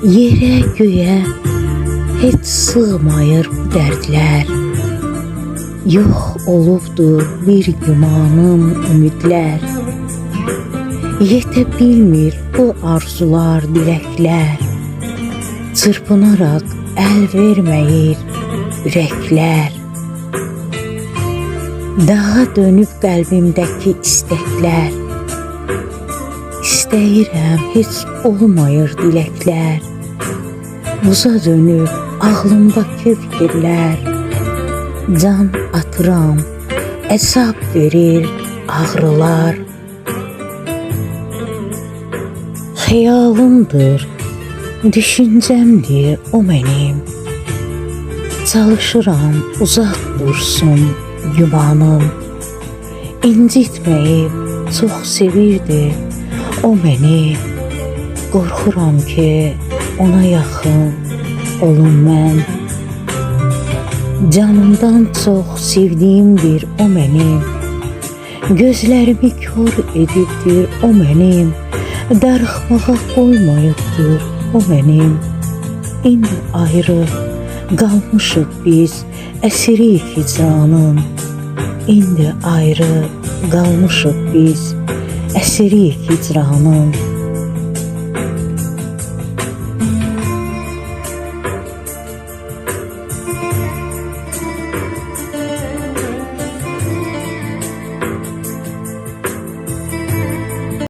Yerə göyə heç sığmayır bu dərdlər. Yox olubdur bir gümanım, ümidlər. Yetə bilmir bu arzular, diləklər. Çırpınaraq əl verməyir ürəklər. Daha dönüb qəlbimdəki istəklər. İstəyirəm, heç olmayır diləklər. Buza dönüb ağlımdakı fikirlər. Can atıram, əzab verir ağrılar. Xəyalımdır, düşüncəmdir o mənim. Çalışıram uzaq dursun gümanım. İncitməyib çox sevirdi o məni. Qorxuram ki, ona yaxın olum mən. Canımdan çox sevdiyimdir o mənim. Gözlərimi kör edibdir o mənim. Darıxmağa qoymayıbdır o mənim. İndi ayrı qalmışıq biz əsiri hicranın. İndi ayrı qalmışıq biz əsiri hicranın.